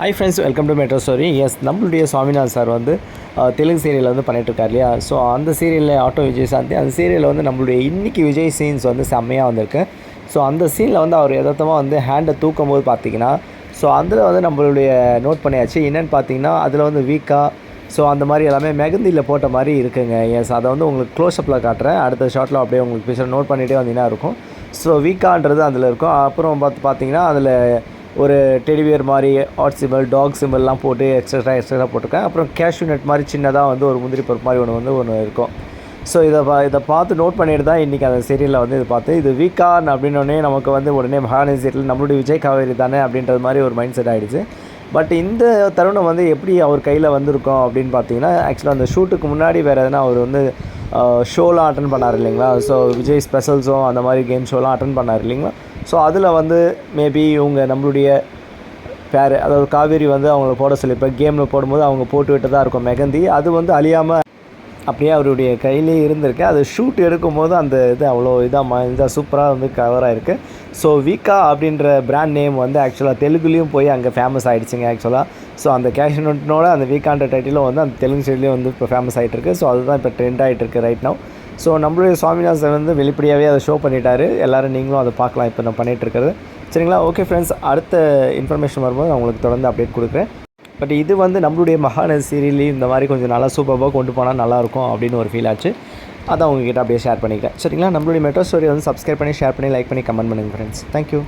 Hi friends welcome to metro stories நம்மளுடைய Swaminath sir வந்து தெலுங்கு சீரியலில் வந்து பண்ணிகிட்ருக்கார் இல்லையா? ஸோ அந்த சீரியலில் ஆட்டோ விஜய் சாந்தி அந்த சீரியலில் வந்து நம்மளுடைய இன்னைக்கு விஜய் சீன்ஸ் வந்து செம்மையாக வந்திருக்கு. ஸோ அந்த சீனில் வந்து அவர் எதார்த்தமாக வந்து ஹேண்டை தூக்கும் போது பார்த்தீங்கன்னா ஸோ அதில் வந்து நம்மளுடைய நோட் பண்ணியாச்சு. என்னென்னு பார்த்தீங்கன்னா அதில் வந்து வீக்காக ஸோ அந்த மாதிரி எல்லாமே மெகந்தியில் போட்ட மாதிரி இருக்குங்க. எஸ் அதை வந்து உங்களுக்கு க்ளோஸ்அப்பில் காட்டுறேன். அடுத்த ஷாட்டில் அப்படியே உங்களுக்கு பிக்சர் நோட் பண்ணிகிட்டே வந்தீங்கன்னா இருக்கும். ஸோ வீக்கான்றது அதில் இருக்கும். அப்புறம் பார்த்து பார்த்தீங்கன்னா அதில் ஒரு டெடிவியர் மாதிரி ஆட் சிம்பிள் டாக் சிம்பிள்லாம் போட்டு எக்ஸ்ட்ரா எக்ஸ்ட்ரா போட்டிருக்கேன். அப்புறம் கேஷ்யூ நட் மாதிரி சின்னதாக வந்து ஒரு முந்திரி பருப்பு மாதிரி ஒன்று வந்து ஒன்று இருக்கும். ஸோ இதை பா இதை பார்த்து நோட் பண்ணிட்டு தான் இன்றைக்கி அந்த சீரியலில் வந்து இது பார்த்து இது வீக்கான் அப்படின்னோடனே நமக்கு வந்து உடனே மகாநதி சீரியல் நம்மளுடைய விஜய் காவேரி தானே அப்படின்றது மாதிரி ஒரு மைண்ட் செட் ஆகிடுச்சு பட் இந்த தருணம் வந்து எப்படி அவர் கையில் வந்திருக்கோம் அப்படின்னு பார்த்தீங்கன்னா ஆக்சுவலாக அந்த ஷூட்டுக்கு முன்னாடி வேறு எதனா அவர் வந்து ஷோலாம் அட்டன் பண்ணார் இல்லைங்களா? ஸோ விஜய் ஸ்பெஷல்ஸும் அந்த மாதிரி கேம் ஷோலாம் அட்டன் பண்ணார் இல்லைங்களா? ஸோ அதில் வந்து மேபி இவங்க நம்மளுடைய பேர் அதாவது காவேரி வந்து அவங்கள போட சொல்லி இப்போ கேமில் போடும்போது அவங்க போட்டு விட்டதாக தான் இருக்கும். மெகந்தி அது வந்து அழியாமல் அப்படியே அவருடைய கையிலே இருந்திருக்கு. அது ஷூட் எடுக்கும்போது அந்த இது அவ்வளோ இதாக இதாக சூப்பராக வந்து கவர் ஆகிருக்கு ஸோ வீக்கா அப்படின்ற பிராண்ட் நேம் வந்து ஆக்சுவலாக தெலுங்குலேயும் போய் அங்கே ஃபேமஸ் ஆகிடுச்சிங்க ஆக்சுவலாக ஸோ அந்த கேஷ்னோட அந்த வீக்கான்ற டைட்டிலும் வந்து அந்த தெலுங்கு சைட்லேயும் வந்து இப்போ ஃபேமஸ் ஆகிட்டு இருக்கு ஸோ அதுதான் இப்போ ட்ரெண்ட் ஆகிட்டு இருக்கு ரைட் நவ் ஸோ நம்மளுடைய சுவாமிநாதன் வந்து வெளிப்படையாகவே அதை ஷோ பண்ணிட்டாரு. எல்லோரும் நீங்களும் அதை பார்க்கலாம். இப்போ நான் பண்ணிகிட்டு இருக்கிறது. சரிங்களா? ஓகே ஃப்ரெண்ட்ஸ் அடுத்த இன்ஃபர்மேஷன் வரும்போது நான் உங்களுக்கு தொடர்ந்து அப்டேட் கொடுக்குறேன். பட் இது வந்து நம்மளுடைய மகாநதி சீரியலையும் இந்த மாதிரி கொஞ்சம் நல்லா சூப்பராக கொண்டு போனால் நல்லாயிருக்கும் அப்படின்னு ஒரு ஃபீல் ஆச்சு. அதை உங்ககிட்ட அப்படியே ஷேர் பண்ணிக்கிறேன். சரிங்களா? நம்மளுடைய மெட்ரோ ஸ்டோரி வந்து சப்ஸ்கிரைப் பண்ணி ஷேர் பண்ணி லைக் பண்ணி கமெண்ட் பண்ணுங்கள் ஃப்ரெண்ட்ஸ் தேங்க்யூ